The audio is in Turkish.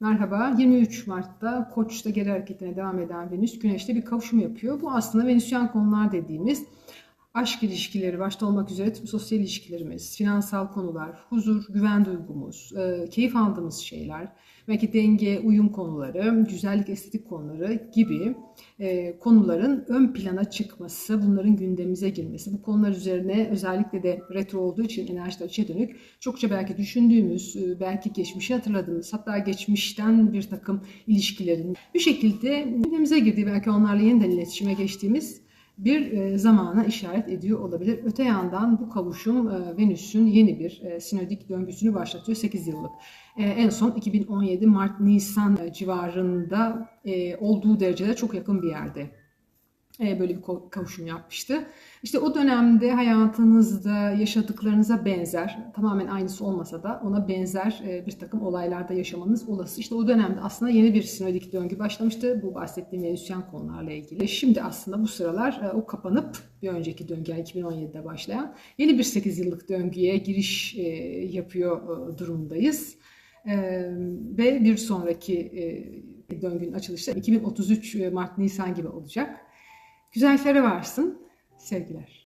Merhaba. 23 Mart'ta Koç'ta geri hareketine devam eden Venüs Güneş'te bir kavuşum yapıyor. Bu aslında Venüsyen konular dediğimiz aşk ilişkileri başta olmak üzere tüm sosyal ilişkilerimiz, finansal konular, huzur, güven duygumuz, e, keyif aldığımız şeyler, belki denge, uyum konuları, güzellik, estetik konuları gibi e, konuların ön plana çıkması, bunların gündemimize girmesi, bu konular üzerine özellikle de retro olduğu için enerjide içe dönük. Çokça belki düşündüğümüz, e, belki geçmişi hatırladığımız, hatta geçmişten bir takım ilişkilerin bir şekilde gündemimize girdiği, belki onlarla yeniden iletişime geçtiğimiz bir e, zamana işaret ediyor olabilir. Öte yandan bu kavuşum e, Venüs'ün yeni bir e, sinodik döngüsünü başlatıyor 8 yıllık. En son 2017 Mart-Nisan civarında olduğu derecede çok yakın bir yerde böyle bir kavuşum yapmıştı. İşte o dönemde hayatınızda yaşadıklarınıza benzer, tamamen aynısı olmasa da ona benzer e, bir takım olaylarda yaşamanız olası. İşte o dönemde aslında yeni bir sinodik döngü başlamıştı. Bu bahsettiğim Venüsyen konularla ilgili. Şimdi aslında bu sıralar e, o kapanıp bir önceki döngü yani 2017'de başlayan yeni bir 8 yıllık döngüye giriş e, yapıyor e, durumdayız. E, ve bir sonraki e, döngünün açılışı 2033 Mart-Nisan gibi olacak. Güzel varsın. Sevgiler.